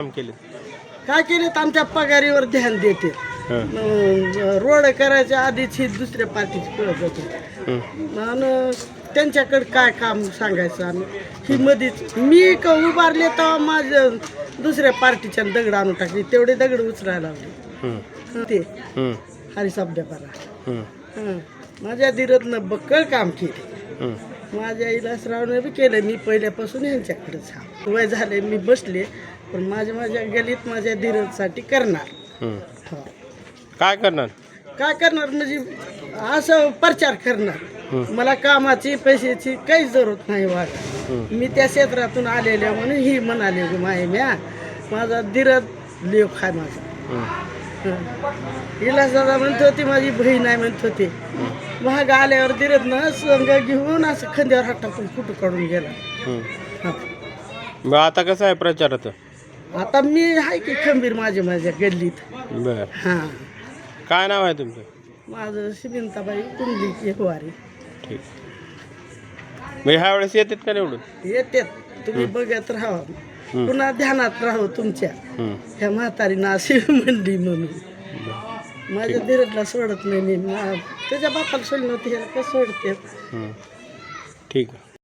काम केले. काय केले? तर आमच्या पगारीवर ध्यान देते. अं, रोड करायच्या आधीच ही दुसऱ्या पार्टीची कळत होते. आणि त्यांच्याकडे काय काम सांगायचं आम्ही? ही मधीच. मी का उभारले तेव्हा माझं दुसऱ्या पार्टीच्या दगड आणून टाकली. तेवढे दगड उचलायला लावले हं, हं, ते हं, हरिसाबद्यापारा हं, हं. माझ्या धीरतनं बक्कळ काम केले. माझ्या इलासरावनं बी केलं. मी पहिल्यापासून यांच्याकडेच हा वय झाले मी बसले. पण माझ्या माझ्या गलीत माझ्या धीरजसाठी करणार. हं. हो. काय करणार? काय करणार? म्हणजे असं प्रचार करणार. मला कामाची पैशाची काहीच जरूरत नाही वागा मी त्या क्षेत्रातून आलेल्या म्हणून ही म्हणाले की माय म्या माझा धीरज लेख आहे माझा. हं, हिलास दादा म्हणत होती माझी बहीण आहे म्हणत होती. महाग आल्यावर धीरज ना संघ घेऊन असं खंद्यावर हात टाकून कुठं काढून गेला. हं. हा. मग आता कसं आहे प्रचाराचं? आता मी आहे की खंबीर माझ्या माझ्या गल्लीत. बर. हां. काय नाव आहे तुमचं? माझं शिमिंताबाई कुंडली एकवारी ठीक. मग ह्या वेळेस येतात का निवडून? येते तुम्ही बघत राहा. पुन्हा ध्यानात राहू तुमच्या. ह्या म्हातारीनं अशी म्हणली म्हणून. माझ्या धीरजला सोडत नाही मी. मा- त्याच्या बापाला सोडली ह्याला काय सोडते. ठीक आहे.